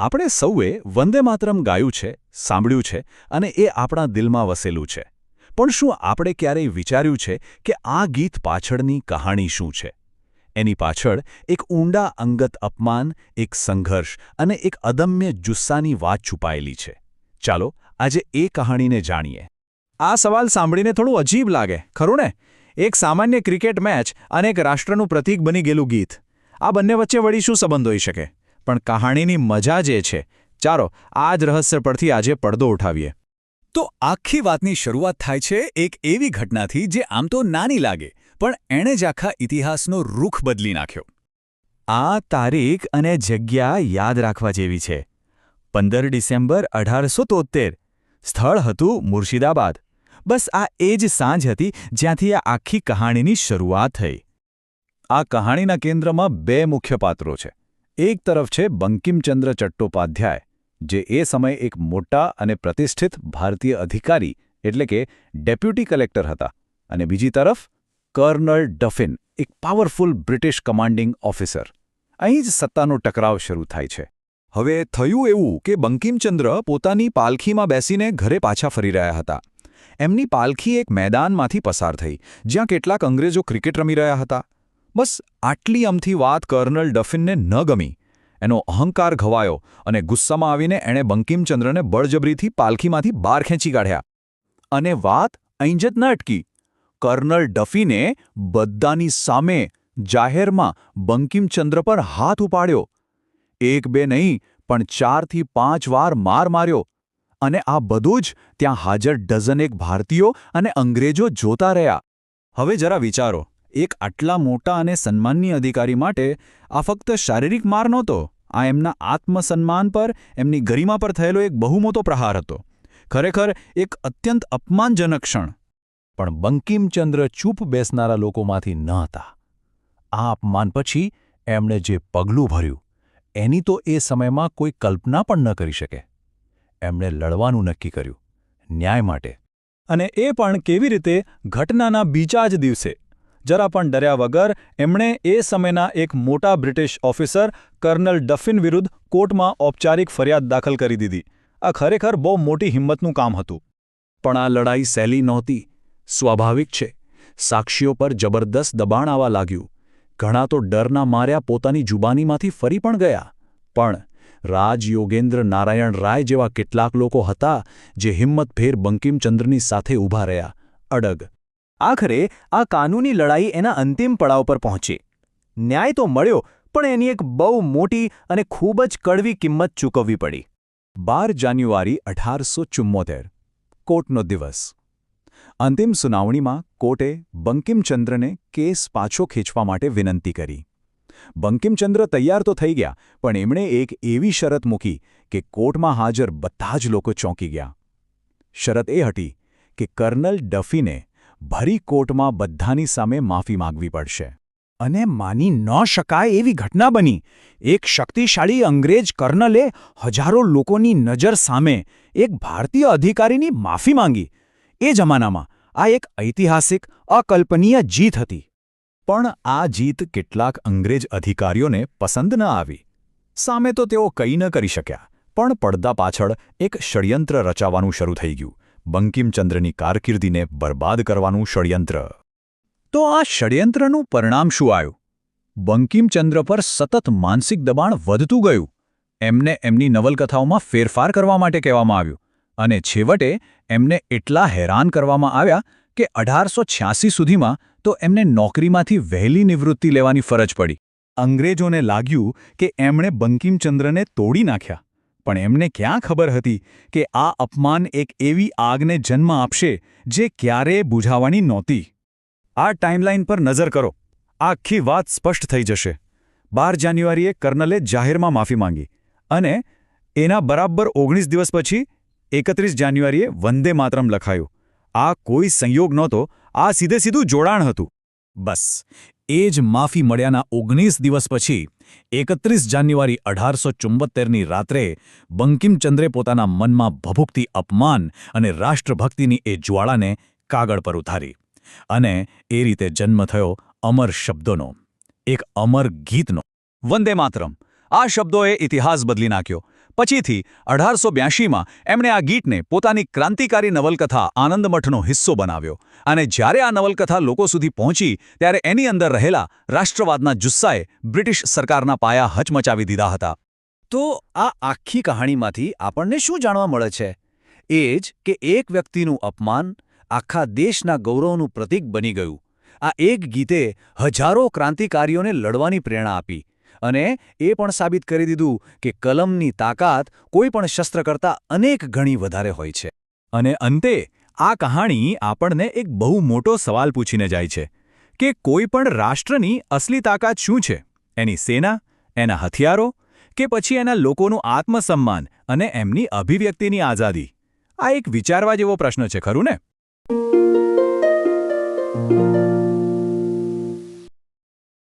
આપણે સૌએ વંદે માતરમ ગાયું છે, સાંભળ્યું છે અને એ આપણા દિલમાં વસેલું છે. પણ શું આપણે ક્યારેય વિચાર્યું છે કે આ ગીત પાછળની કહાણી શું છે? એની પાછળ એક ઊંડા અંગત અપમાન, એક સંઘર્ષ અને એક અદમ્ય જુસ્સાની વાત છુપાયેલી છે. ચાલો, આજે એ કહાણીને જાણીએ. આ સવાલ સાંભળીને થોડું અજીબ લાગે, ખરું ને? એક સામાન્ય ક્રિકેટ મેચ અને એક રાષ્ટ્રનું પ્રતીક બની ગયેલું ગીત. આ બંને વચ્ચે વળી શું સંબંધ હોઈ શકે? પણ કહાણીની મજા જે છે. ચાલો, આ જ રહસ્ય પરથી આજે પડદો ઉઠાવીએ. તો આખી વાતની શરૂઆત થાય છે એક એવી ઘટનાથી જે આમ તો નાની લાગે, પણ એણે જ આખા ઇતિહાસનો રૂખ બદલી નાખ્યો. આ તારીખ અને જગ્યા યાદ રાખવા જેવી છે. પંદર ડિસેમ્બર અઢારસો તોતેર સ્થળ હતું મુર્શિદાબાદ. બસ આ એ જ સાંજ હતી જ્યાંથી આ આખી કહાણીની શરૂઆત થઈ. આ કહાણીના કેન્દ્રમાં બે મુખ્ય પાત્રો છે. એક તરફ છે બંકિમચંદ્ર ચટ્ટોપાધ્યાય, જે એ સમયે એક મોટા અને પ્રતિષ્ઠિત ભારતીય અધિકારી, એટલે કે ડેપ્યુટી કલેક્ટર હતા, અને બીજી તરફ કર્નલ ડફિન, એક પાવરફુલ બ્રિટિશ કમાન્ડિંગ ઓફિસર. અહીં જ સત્તાનો ટકરાવ શરૂ થાય છે. હવે થયું એવું કે બંકિમચંદ્ર પોતાની પાલખીમાં બેસીને ઘરે પાછા ફરી રહ્યા હતા. એમની પાલખી એક મેદાનમાંથી પસાર થઈ, જ્યાં કેટલાક અંગ્રેજો ક્રિકેટ રમી રહ્યા હતા. બસ આટલી અમથી વાત કર્નલ ડફિનને ન ગમી. એનો અહંકાર ઘવાયો અને ગુસ્સામાં આવીને એણે બંકિમચંદ્રને બળજબરીથી પાલખીમાંથી બહાર ખેંચી કાઢ્યા. અને વાત અહીં જ ન અટકી. કર્નલ ડફીને બધાની સામે જાહેરમાં બંકિમચંદ્ર પર હાથ ઉપાડ્યો. એક બે નહીં, પણ ચારથી પાંચ વાર માર માર્યો. અને આ બધું જ ત્યાં હાજર ડઝનેક ભારતીયો અને અંગ્રેજો જોતા રહ્યા. હવે જરા વિચારો. એક આટલા મોટા અને સન્માનની અધિકારી માટે આ ફક્ત શારીરિક માર નહોતો, આ એમના આત્મસન્માન પર, એમની ગરિમા પર થયેલો એક બહુ મોટો પ્રહાર હતો. ખરેખર એક અત્યંત અપમાનજનક ક્ષણ. પણ બંકિમચંદ્ર ચૂપ બેસનારા લોકોમાંથી ન હતા. આ અપમાન પછી એમણે જે પગલું ભર્યું, એની તો એ સમયમાં કોઈ કલ્પના પણ ન કરી શકે. એમણે લડવાનું નક્કી કર્યું, ન્યાય માટે. અને એ પણ કેવી રીતે ઘટનાના બીજા જ દિવસે જરા પણ ડર્યા વગર એમણે એ સમયના એક મોટા બ્રિટિશ ઓફિસર, કર્નલ ડફિન વિરુદ્ધ કોર્ટમાં ઔપચારિક ફરિયાદ દાખલ કરી દીધી. આ ખરેખર બહુ મોટી હિંમતનું કામ હતું. પણ આ લડાઈ સહેલી નહોતી. સ્વાભાવિક છે, સાક્ષીઓ પર જબરદસ્ત દબાણ આવવા લાગ્યું. ઘણા તો ડરના માર્યા પોતાની જુબાનીમાંથી ફરી પણ ગયા. પણ રાજ યોગેન્દ્ર નારાયણ રાય જેવા કેટલાક લોકો હતા જે હિંમતભેર બંકિમચંદ્રની સાથે ઊભા રહ્યા. અડગ આખરે આ કાનૂની લડાઈ એના અંતિમ પડાવ પર પહોંચી. ન્યાય તો મળ્યો, પણ એની એક બહુ મોટી અને ખૂબ જ કડવી કિંમત ચૂકવવી પડી. બાર જાન્યુઆરી અઢારસો ચુમ્મોતેર કોર્ટનો દિવસ. અંતિમ સુનાવણીમાં કોર્ટે બંકિમચંદ્રને કેસ પાછો ખેંચવા માટે વિનંતી કરી. બંકિમચંદ્ર તૈયાર તો થઈ ગયા, પણ એમણે એક એવી શરત મૂકી કે કોર્ટમાં હાજર બધા જ લોકો ચોંકી ગયા. શરત એ હતી કે કર્નલ ડફીને ભરી કોર્ટમાં બધાની સામે માફી માંગવી પડશે. અને માની ન શકાય એવી ઘટના બની. એક શક્તિશાળી અંગ્રેજ કર્નલે હજારો લોકોની નજર સામે એક ભારતીય અધિકારીની માફી માંગી. એ જમાનામાં આ એક ઐતિહાસિક, અકલ્પનીય જીત હતી. પણ આ જીત કેટલાક અંગ્રેજ અધિકારીઓને પસંદ ન આવી. સામે તો તેઓ કંઈ ન કરી શક્યા, પણ પડદા પાછળ એક ષડયંત્ર રચાવાનું શરૂ થઈ ગયું. બંકિમચંદ્રની કારકિર્દીને બરબાદ કરવાનું ષડયંત્ર. તો આ ષડયંત્રનું પરિણામ શું આવ્યું? બંકિમચંદ્ર પર સતત માનસિક દબાણ વધતું ગયું. એમને એમની નવલકથાઓમાં ફેરફાર કરવા માટે કહેવામાં આવ્યું અને છેવટે એમને એટલા હેરાન કરવામાં આવ્યા કે અઢારસો સુધીમાં તો એમને નોકરીમાંથી વહેલી નિવૃત્તિ લેવાની ફરજ પડી. અંગ્રેજોને લાગ્યું કે એમણે બંકિમચંદ્રને તોડી નાખ્યા. પણ એમને ક્યાં ખબર હતી કે આ અપમાન એક એવી આગને જન્મ આપશે જે ક્યારેય બુઝાવાની નહોતી? આ ટાઈમલાઈન પર નજર કરો. આખી વાત સ્પષ્ટ થઈ જશે. બાર જાન્યુઆરીએ કર્નલે જાહેરમાં માફી માંગી અને એના બરાબર ઓગણીસ દિવસ પછી એકત્રીસ જાન્યુઆરીએ વંદે માતરમ લખાયું. આ કોઈ સંયોગ નહોતો, આ સીધે સીધું જોડાણ હતું. બસ, એ જ માફી મળ્યાના ઓગણીસ દિવસ પછી એકત્રીસ જાન્યુઆરી અઢારસો ચુંબોતેરની રાત્રે બંકિમચંદ્રે પોતાના મનમાં ભભૂકતી અપમાન અને રાષ્ટ્રભક્તિની એ જ્વાળાને કાગળ પર ઉતારી. અને એ રીતે જન્મ થયો અમર શબ્દોનો, એક અમર ગીતનો. વંદે માતરમ. આ શબ્દોએ ઇતિહાસ બદલી નાખ્યો. પછીથી અઢારસો બ્યાસીમાં એમણે આ ગીતને પોતાની ક્રાંતિકારી નવલકથા આનંદમઠનો હિસ્સો બનાવ્યો. અને જ્યારે આ નવલકથા લોકો સુધી પહોંચી, ત્યારે એની અંદર રહેલા રાષ્ટ્રવાદના જુસ્સાએ બ્રિટિશ સરકારના પાયા હચમચાવી દીધા હતા. તો આ આખી કહાણીમાંથી આપણને શું જાણવા મળે છે? એ જ કે એક વ્યક્તિનું અપમાન આખા દેશના ગૌરવનું પ્રતીક બની ગયું. આ એક ગીતે હજારો ક્રાંતિકારીઓને લડવાની પ્રેરણા આપી. અને એ પણ સાબિત કરી દીધું કે કલમની તાકાત કોઈ પણ શસ્ત્ર કરતાં અનેક ગણી વધારે હોય છે. અને અંતે, આ કહાણી આપણને એક બહુ મોટો સવાલ પૂછીને જાય છે કે કોઈ પણ રાષ્ટ્રની અસલી તાકાત શું છે? એની સેના, એના હથિયારો કે પછી એના લોકોનું આત્મસન્માન અને એમની અભિવ્યક્તિની આઝાદી? આ એક વિચારવા જેવો પ્રશ્ન છે, ખરું ને?